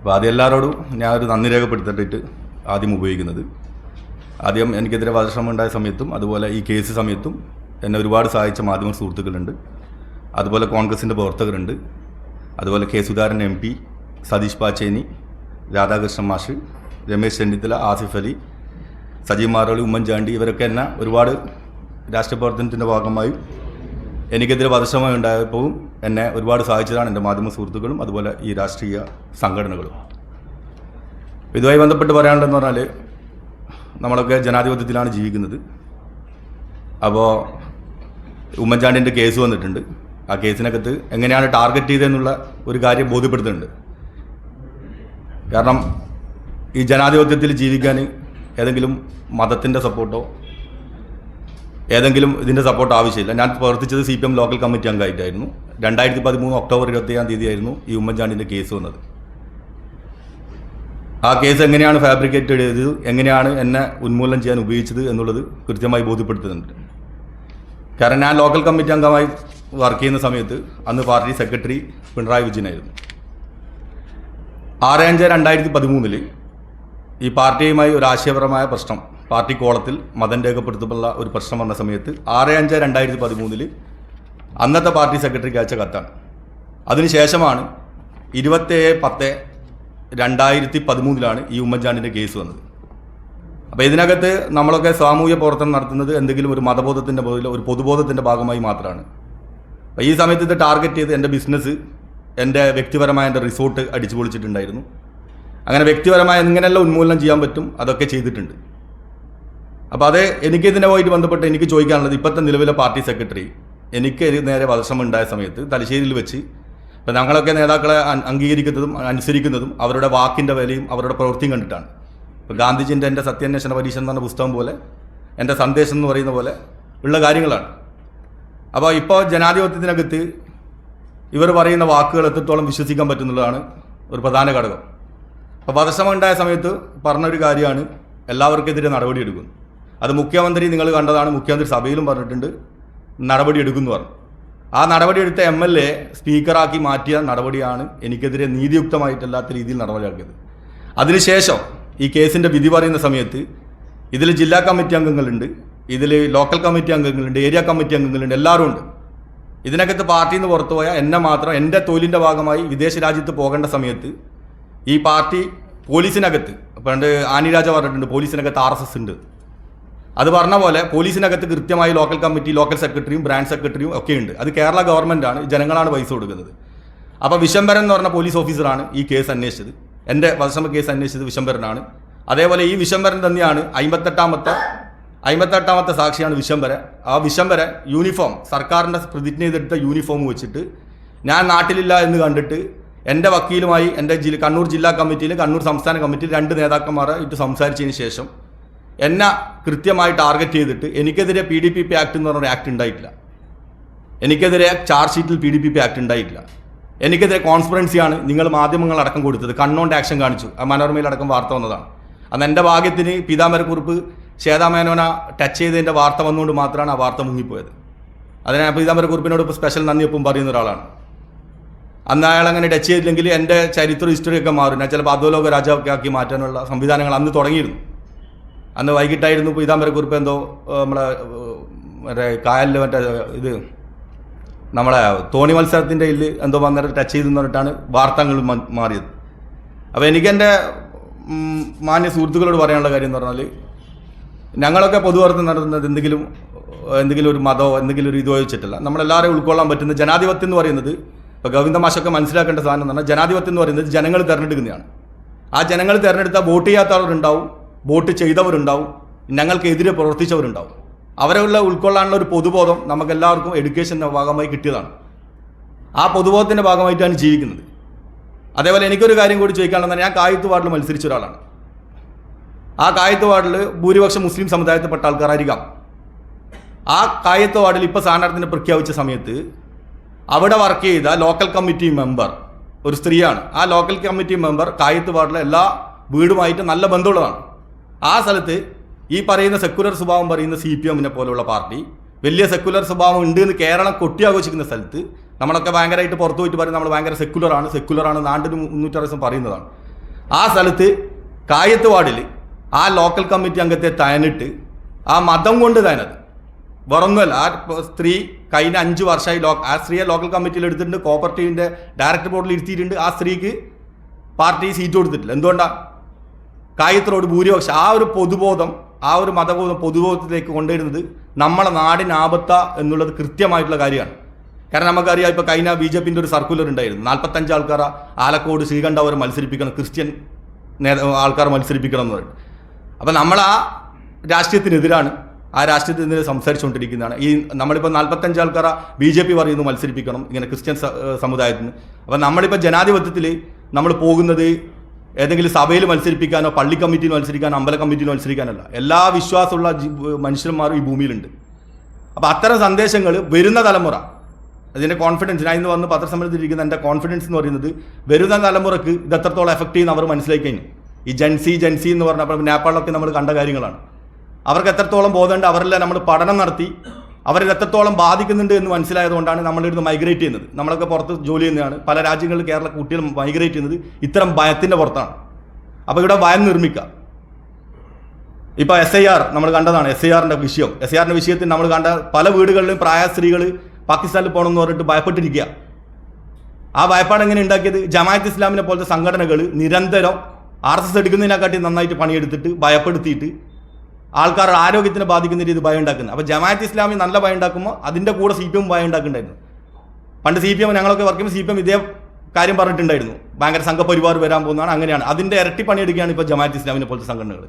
അപ്പോൾ ആദ്യം എല്ലാവരോടും ഞാൻ ഒരു നന്ദി രേഖപ്പെടുത്തിയിട്ട് ആദ്യം ഉപയോഗിക്കുന്നത്. ആദ്യം എനിക്കെതിരെ വധശ്രമം ഉണ്ടായ സമയത്തും അതുപോലെ ഈ കേസ് സമയത്തും എന്നെ ഒരുപാട് സഹായിച്ച മാധ്യമ സുഹൃത്തുക്കളുണ്ട്. അതുപോലെ കോൺഗ്രസിന്റെ പ്രവർത്തകരുണ്ട്. അതുപോലെ K Sudhakaran M P Satheesh Pacheni Radhakrishnan മാഷ് രമേശ് ചെന്നിത്തല ആസിഫ് അലി സജീവ് മാറോളി ഉമ്മൻചാണ്ടി ഇവരൊക്കെ എന്നെ ഒരുപാട് രാഷ്ട്രീയ പ്രവർത്തനത്തിന്റെ ഭാഗമായും എനിക്കെതിരെ വധശ്രമം ഉണ്ടായപ്പോൾ എന്നെ ഒരുപാട് സഹായിച്ചതാണ് എന്റെ മാധ്യമ സുഹൃത്തുക്കളും അതുപോലെ ഈ രാഷ്ട്രീയ സംഘടനകളും. ഇതുമായി ബന്ധപ്പെട്ട് പറയാനുള്ളതെന്ന് പറഞ്ഞാൽ നമ്മളൊക്കെ ജനാധിപത്യത്തിലാണ് ജീവിക്കുന്നത്. അപ്പോൾ ഉമ്മൻചാണ്ടിന്റെ കേസ് വന്നിട്ടുണ്ട്. ആ കേസിനകത്ത് എങ്ങനെയാണ് ടാർഗറ്റ് ചെയ്തതെന്നുള്ള ഒരു കാര്യം ബോധ്യപ്പെടുത്തുന്നുണ്ട്. കാരണം ഈ ജനാധിപത്യത്തിൽ ജീവിക്കാൻ ഏതെങ്കിലും മതത്തിന്റെ സപ്പോർട്ടോ ഏതെങ്കിലും ഇതിന്റെ സപ്പോർട്ട് ആവശ്യമില്ല. ഞാൻ പ്രവർത്തിച്ചത് C P M local committee അംഗമായിട്ടായിരുന്നു. രണ്ടായിരത്തി പതിമൂന്ന് ഒക്ടോബർ ഇരുപത്തിയേഴാം തീയതിയായിരുന്നു ഈ ഉമ്മൻചാണ്ടിന്റെ കേസ് വന്നത്. ആ കേസ് എങ്ങനെയാണ് ഫാബ്രിക്കേറ്റ് ചെയ്തത്? എങ്ങനെയാണ് എന്നെ ഉന്മൂലനം ചെയ്യാൻ ഉപയോഗിച്ചത് എന്നുള്ളത് കൃത്യമായി ബോധ്യപ്പെടുത്തുന്നുണ്ട്. കാരണം ഞാൻ ലോക്കൽ കമ്മിറ്റി അംഗമായി വർക്ക് ചെയ്യുന്ന സമയത്ത് അന്ന് പാർട്ടി സെക്രട്ടറി പിണറായി വിജയനായിരുന്നു ആറ് അഞ്ച് രണ്ടായിരത്തി പതിമൂന്നിൽ ഈ പാർട്ടിയുമായി ഒരു ആശയപരമായ പ്രശ്നം പാർട്ടി കോളത്തിൽ മതം രേഖപ്പെടുത്തുമ്പോൾ ഒരു പ്രശ്നം വന്ന സമയത്ത് ആറ് അഞ്ച് രണ്ടായിരത്തി പതിമൂന്നിൽ അന്നത്തെ പാർട്ടി സെക്രട്ടറിക്ക് അയച്ച കത്താണ്. അതിനുശേഷമാണ് ഇരുപത്തേഴ് പത്ത് രണ്ടായിരത്തി പതിമൂന്നിലാണ് ഈ ഉമ്മൻചാണ്ടിന്റെ കേസ് വന്നത്. അപ്പോൾ ഇതിനകത്ത് നമ്മളൊക്കെ സാമൂഹ്യ പ്രവർത്തനം നടത്തുന്നത് എന്തെങ്കിലും ഒരു മതബോധത്തിന്റെ ഒരു പൊതുബോധത്തിന്റെ ഭാഗമായി മാത്രമാണ് അപ്പോൾ ഈ സമയത്ത് ഇത് ടാർഗറ്റ് ചെയ്ത് എന്റെ ബിസിനസ് എന്റെ വ്യക്തിപരമായ എന്റെ റിസോർട്ട് അടിച്ചു പൊളിച്ചിട്ടുണ്ടായിരുന്നു അങ്ങനെ വ്യക്തിപരമായ എങ്ങനെയെല്ലാം ഉന്മൂലനം ചെയ്യാൻ പറ്റും അതൊക്കെ ചെയ്തിട്ടുണ്ട്. അപ്പോൾ അത് എനിക്ക് ഇതിനുമായിട്ട് ബന്ധപ്പെട്ട് എനിക്ക് ചോദിക്കാനുള്ളത് ഇപ്പോഴത്തെ നിലവിലെ പാർട്ടി സെക്രട്ടറി. എനിക്ക് നേരെ വധശ്രമം ഉണ്ടായ സമയത്ത് തലശ്ശേരിയിൽ വെച്ച് ഇപ്പം ഞങ്ങളൊക്കെ നേതാക്കളെ അംഗീകരിക്കുന്നതും അനുസരിക്കുന്നതും അവരുടെ വാക്കിന്റെ വിലയും അവരുടെ പ്രവൃത്തിയും കണ്ടിട്ടാണ്. ഇപ്പോൾ ഗാന്ധിജിന്റെ എന്റെ സത്യാന്വേഷണ പരീക്ഷ എന്ന് പറഞ്ഞ പുസ്തകം പോലെ എന്റെ സന്ദേശം എന്ന് പറയുന്ന പോലെ ഉള്ള കാര്യങ്ങളാണ്. അപ്പോൾ ഇപ്പോൾ ജനാധിപത്യത്തിനകത്ത് ഇവർ പറയുന്ന വാക്കുകൾ എത്രത്തോളം വിശ്വസിക്കാൻ പറ്റുന്നുള്ളതാണ് ഒരു പ്രധാന ഘടകം. അപ്പോൾ വധശ്രമം ഉണ്ടായ സമയത്ത് പറഞ്ഞൊരു കാര്യമാണ് എല്ലാവർക്കെതിരെ നടപടിയെടുക്കും അത് മുഖ്യമന്ത്രി നിങ്ങൾ കണ്ടതാണ് മുഖ്യമന്ത്രി സഭയിലും പറഞ്ഞിട്ടുണ്ട് നടപടി എടുക്കുന്നു പറഞ്ഞു. ആ നടപടിയെടുത്ത എം എൽ എ സ്പീക്കറാക്കി മാറ്റിയ നടപടിയാണ് എനിക്കെതിരെ നീതിയുക്തമായിട്ടല്ലാത്ത രീതിയിൽ നടപടിയാക്കിയത്. അതിനുശേഷം ഈ കേസിന്റെ വിധി പറയുന്ന സമയത്ത് ഇതിൽ ജില്ലാ കമ്മിറ്റി അംഗങ്ങളുണ്ട് ഇതിൽ ലോക്കൽ കമ്മിറ്റി അംഗങ്ങളുണ്ട് ഏരിയ കമ്മിറ്റി അംഗങ്ങളുണ്ട് എല്ലാവരും ഉണ്ട്. ഇതിനകത്ത് പാർട്ടിയിൽ നിന്ന് പുറത്തു പോയാൽ എന്നെ മാത്രം എന്റെ തൊഴിലിന്റെ ഭാഗമായി വിദേശ രാജ്യത്ത് പോകേണ്ട സമയത്ത് ഈ പാർട്ടി പോലീസിനകത്ത് പണ്ട് ആനിരാജ പറഞ്ഞിട്ടുണ്ട് പോലീസിനകത്ത് ആർ എസ് എസ് ഉണ്ട്. അത് പറഞ്ഞ പോലെ പോലീസിനകത്ത് കൃത്യമായി ലോക്കൽ കമ്മിറ്റി ലോക്കൽ സെക്രട്ടറിയും ബ്രാഞ്ച് സെക്രട്ടറിയും ഒക്കെ ഉണ്ട്. അത് കേരള ഗവൺമെന്റ് ആണ് ജനങ്ങളാണ് പൈസ കൊടുക്കുന്നത്. അപ്പോൾ വിശംബരൻ എന്ന് പറഞ്ഞ പോലീസ് ഓഫീസറാണ് ഈ കേസ് അന്വേഷിച്ചത്. എന്റെ വധശ്രമ കേസ് അന്വേഷിച്ചത് വിശംബരനാണ്. അതേപോലെ ഈ വിശംബരൻ തന്നെയാണ് അമ്പത്തെട്ടാമത്തെ അമ്പത്തെട്ടാമത്തെ സാക്ഷിയാണ് വിശംബര. ആ വിശംബര യൂണിഫോം സർക്കാരിന്റെ പ്രതിജ്ഞ ചെയ്തെടുത്ത യൂണിഫോം വെച്ചിട്ട് ഞാൻ നാട്ടിലില്ല എന്ന് കണ്ടിട്ട് എന്റെ വക്കീലുമായി എന്റെ ജില്ല കണ്ണൂർ ജില്ലാ കമ്മിറ്റിയിൽ കണ്ണൂർ സംസ്ഥാന കമ്മിറ്റിയിൽ രണ്ട് നേതാക്കന്മാരെ ഇട്ട് സംസാരിച്ചതിന് ശേഷം എന്നെ കൃത്യമായി ടാർഗറ്റ് ചെയ്തിട്ട് എനിക്കെതിരെ P D P P act എന്ന് പറഞ്ഞ ആക്ട് ഉണ്ടായിട്ടില്ല. എനിക്കെതിരെ ചാർജ് ഷീറ്റിൽ P D P P act ഉണ്ടായിട്ടില്ല. എനിക്കെതിരെ കോൺസ്പിറൻസിയാണ് നിങ്ങൾ മാധ്യമങ്ങൾ അടക്കം കൊടുത്തത്. കണ്ണോണ്ട് ആക്ഷൻ കാണിച്ചു. ആ മനോരമയിലടക്കം വാർത്ത വന്നതാണ്. അന്ന് എന്റെ ഭാഗ്യത്തിന് പീതാമരക്കുറിപ്പ് ശ്വേതാമേനോന ടച്ച് ചെയ്തതിന്റെ വാർത്ത വന്നുകൊണ്ട് മാത്രമാണ് ആ വാർത്ത മുങ്ങിപ്പോയത്. അതിന് പീതാമരക്കുറിപ്പിനോട് ഇപ്പോൾ സ്പെഷ്യൽ നന്ദി ഒപ്പം പറയുന്ന ഒരാളാണ്. അന്ന് അയാൾ അങ്ങനെ ടച്ച് ചെയ്തില്ലെങ്കിൽ എന്റെ ചരിത്ര ഹിസ്റ്ററിയൊക്കെ മാറും. ഞാൻ ചിലപ്പോൾ അധോലോക രാജാവൊക്കെ ആക്കി മാറ്റാനുള്ള സംവിധാനങ്ങൾ അന്ന് തുടങ്ങിയിരുന്നു. അന്ന് വൈകിട്ടായിരുന്നു പീതാംബരക്കുറിപ്പ് എന്തോ നമ്മളെ മറ്റേ കായലിൽ മറ്റേ ഇത് നമ്മളെ തോണി മത്സരത്തിന്റെ ഇതിൽ എന്തോ വന്നിട്ട് ടച്ച് ചെയ്തെന്ന് പറഞ്ഞിട്ടാണ് വാർത്തകൾ മാറിയത്. അപ്പോൾ എനിക്കെന്റെ മാന്യ സുഹൃത്തുക്കളോട് പറയാനുള്ള കാര്യം എന്ന് പറഞ്ഞാൽ ഞങ്ങളൊക്കെ പൊതുവർത്തം നടത്തുന്നത് എന്തെങ്കിലും എന്തെങ്കിലും ഒരു മതമോ എന്തെങ്കിലും ഒരു ഇതോ വെച്ചിട്ടല്ല. നമ്മളെല്ലാവരെയും ഉൾക്കൊള്ളാൻ പറ്റുന്ന ജനാധിപത്യം എന്ന് പറയുന്നത് ഇപ്പോൾ ഗോവിന്ദ മാഷൊക്കെ മനസ്സിലാക്കേണ്ട സാധനം എന്ന് പറഞ്ഞാൽ ജനാധിപത്യം എന്ന് പറയുന്നത് ജനങ്ങൾ തിരഞ്ഞെടുക്കുന്നതാണ്. ആ ജനങ്ങൾ തിരഞ്ഞെടുത്താൽ വോട്ട് ചെയ്യാത്ത ചെയ്യാത്തവരുണ്ടാവും വോട്ട് ചെയ്തവരുണ്ടാവും. ഞങ്ങൾക്കെതിരെ പ്രവർത്തിച്ചവരുണ്ടാവും. അവരെയുള്ള ഉൾക്കൊള്ളാനുള്ള ഒരു പൊതുബോധം നമുക്കെല്ലാവർക്കും എഡ്യൂക്കേഷന്റെ ഭാഗമായി കിട്ടിയതാണ്. ആ പൊതുബോധത്തിന്റെ ഭാഗമായിട്ടാണ് ജീവിക്കുന്നത്. അതേപോലെ എനിക്കൊരു കാര്യം കൂടി ചോദിക്കാനുള്ളത് ഞാൻ കായത്ത് വാർഡിൽ മത്സരിച്ച ഒരാളാണ്. ആ കായത്ത് വാർഡിൽ ഭൂരിപക്ഷം മുസ്ലിം സമുദായത്തിൽപ്പെട്ട ആൾക്കാരായിരിക്കാം. ആ കായത്ത് വാർഡിൽ ഇപ്പോൾ സ്ഥാനാർത്ഥിനെ പ്രഖ്യാപിച്ച സമയത്ത് അവിടെ വർക്ക് ചെയ്ത ലോക്കൽ കമ്മിറ്റി മെമ്പർ ഒരു സ്ത്രീയാണ്. ആ ലോക്കൽ കമ്മിറ്റി മെമ്പർ കായത്ത് വാർഡിലെ എല്ലാ വീടുമായിട്ട് നല്ല ബന്ധമുള്ളതാണ്. ആ സ്ഥലത്ത് ഈ പറയുന്ന സെക്കുലർ സ്വഭാവം പറയുന്ന സി പി എമ്മിനെ പോലുള്ള പാർട്ടി വലിയ സെക്കുലർ സ്വഭാവം ഉണ്ട് എന്ന് കേരളം കൊട്ടിയാഘോഷിക്കുന്ന സ്ഥലത്ത് നമ്മളൊക്കെ ഭയങ്കരമായിട്ട് പുറത്തു പോയിട്ട് പറയും നമ്മൾ ഭയങ്കര സെക്കുലറാണ് സെക്കുലറാണ് നാണ്ടിന് മുന്നൂറ്റാറ് ദിവസം പറയുന്നതാണ്. ആ സ്ഥലത്ത് കായത്ത് വാർഡിൽ ആ ലോക്കൽ കമ്മിറ്റി അംഗത്തെ തയനിട്ട് ആ മതം കൊണ്ട് തയനത് വെറൊന്നുമല്ല ആ സ്ത്രീ കഴിഞ്ഞ അഞ്ച് വർഷമായി ലോ ആ സ്ത്രീയെ ലോക്കൽ കമ്മിറ്റിയിൽ എടുത്തിട്ടുണ്ട് കോപ്പറേറ്റീവിന്റെ ഡയറക്ടർ ബോർഡിൽ ഇരുത്തിയിട്ടുണ്ട് ആ സ്ത്രീക്ക് പാർട്ടി സീറ്റ് കൊടുത്തിട്ടില്ല. എന്തുകൊണ്ടാണ് കായത്തിനോട് ഭൂരിപക്ഷം ആ ഒരു പൊതുബോധം ആ ഒരു മതബോധം പൊതുബോധത്തിലേക്ക് കൊണ്ടുവരുന്നത് നമ്മളെ നാടിന് ആപത്ത എന്നുള്ളത് കൃത്യമായിട്ടുള്ള കാര്യമാണ്. കാരണം നമുക്കറിയാം ഇപ്പോൾ കഴിഞ്ഞ ബി ജെ പിന്റെ ഒരു സർക്കുലർ ഉണ്ടായിരുന്നു. നാൽപ്പത്തഞ്ച് ആൾക്കാർ ആലക്കോട് ശ്രീകണ്ഠവരെ മത്സരിപ്പിക്കണം ക്രിസ്ത്യൻ നേതാ ആൾക്കാർ മത്സരിപ്പിക്കണം എന്ന് പറയുന്നത്. അപ്പം നമ്മൾ ആ രാഷ്ട്രീയത്തിനെതിരാണ് ആ രാഷ്ട്രീയത്തിനെതിരെ സംസാരിച്ചുകൊണ്ടിരിക്കുന്നതാണ്. ഈ നമ്മളിപ്പോൾ നാൽപ്പത്തഞ്ച് ആൾക്കാർ ബി ജെ പി പറയുന്നു മത്സരിപ്പിക്കണം ഇങ്ങനെ ക്രിസ്ത്യൻ സമുദായത്തിന്. അപ്പം നമ്മളിപ്പോൾ ജനാധിപത്യത്തിൽ നമ്മൾ പോകുന്നത് ഏതെങ്കിലും സഭയിൽ മത്സരിപ്പിക്കാനോ പള്ളി കമ്മിറ്റിയിൽ മത്സരിക്കാനോ അമ്പല കമ്മിറ്റിയിൽ മത്സരിക്കാനല്ല. എല്ലാ വിശ്വാസമുള്ള മനുഷ്യന്മാരും ഈ ഭൂമിയിലുണ്ട്. അപ്പോൾ അത്തരം സന്ദേശങ്ങൾ വരുന്ന തലമുറ അതിന്റെ കോൺഫിഡൻസ് ഞാൻ ഇന്ന് വന്ന് പത്രസമ്മേളനത്തിലിരിക്കുന്ന എന്റെ കോൺഫിഡൻസ് എന്ന് പറയുന്നത് വരുന്ന തലമുറയ്ക്ക് ഇത് എത്രത്തോളം എഫക്റ്റ് ചെയ്യുന്ന അവർ മനസ്സിലാക്കി കഴിഞ്ഞു. ഈ ജൻസി ജൻസി എന്ന് പറഞ്ഞപ്പോൾ നേപ്പാളിലൊക്കെ നമ്മൾ കണ്ട കാര്യങ്ങളാണ്. അവർക്ക് എത്രത്തോളം ബോധമുണ്ട് അവരെല്ലാം നമ്മൾ പഠനം നടത്തി അവരിൽ എത്രത്തോളം ബാധിക്കുന്നുണ്ട് എന്ന് മനസ്സിലായതുകൊണ്ടാണ് നമ്മളിരുന്ന് മൈഗ്രേറ്റ് ചെയ്യുന്നത്. നമ്മളൊക്കെ പുറത്ത് ജോലി ചെയ്യുന്നതാണ്. പല രാജ്യങ്ങളിൽ കേരള കുട്ടികൾ മൈഗ്രേറ്റ് ചെയ്യുന്നത് ഇത്തരം ഭയത്തിന്റെ പുറത്താണ്. അപ്പോൾ ഇവിടെ ഭയം നിർമ്മിക്കുക. ഇപ്പോൾ എസ് ഐ ആർ നമ്മൾ കണ്ടതാണ് എസ് ഐ ആറിന്റെ വിഷയം. എസ് ഐ ആറിന്റെ വിഷയത്തിൽ നമ്മൾ കണ്ട പല വീടുകളിലും പ്രായ സ്ത്രീകൾ പാകിസ്ഥാനിൽ പോകണമെന്ന് പറഞ്ഞിട്ട് ഭയപ്പെട്ടിരിക്കുക. ആ ഭയപ്പാട് എങ്ങനെ ഉണ്ടാക്കിയത്? ജമാഅത്ത് ഇസ്ലാമിനെ പോലത്തെ സംഘടനകൾ നിരന്തരം ആർ എസ് എസ് എടുക്കുന്നതിനെക്കാട്ടി നന്നായിട്ട് പണിയെടുത്തിട്ട് ഭയപ്പെടുത്തിയിട്ട് ആൾക്കാരുടെ ആരോഗ്യത്തിന് ബാധിക്കുന്ന രീതി ഭയം ഉണ്ടാക്കുന്നത്. അപ്പോൾ ജമാഅത്ത് ഇസ്ലാമി നല്ല ഭയം ഉണ്ടാക്കുമ്പോൾ അതിന്റെ കൂടെ സി പി എം ഭയം ഉണ്ടാക്കുന്നുണ്ടായിരുന്നു. പണ്ട് സി പി എം ഞങ്ങളൊക്കെ വർക്ക് ചെയ്യുമ്പോൾ സി പി എം ഇതേ കാര്യം പറഞ്ഞിട്ടുണ്ടായിരുന്നു. ഭയങ്കര സംഘപരിവാർ വരാൻ പോകുന്നതാണ് അങ്ങനെയാണ്. അതിന്റെ ഇരട്ടി പണിയെടുക്കുകയാണ് ഇപ്പോൾ ജമാഅത്ത് ഇസ്ലാമിനെ പോലത്തെ സംഘടനകൾ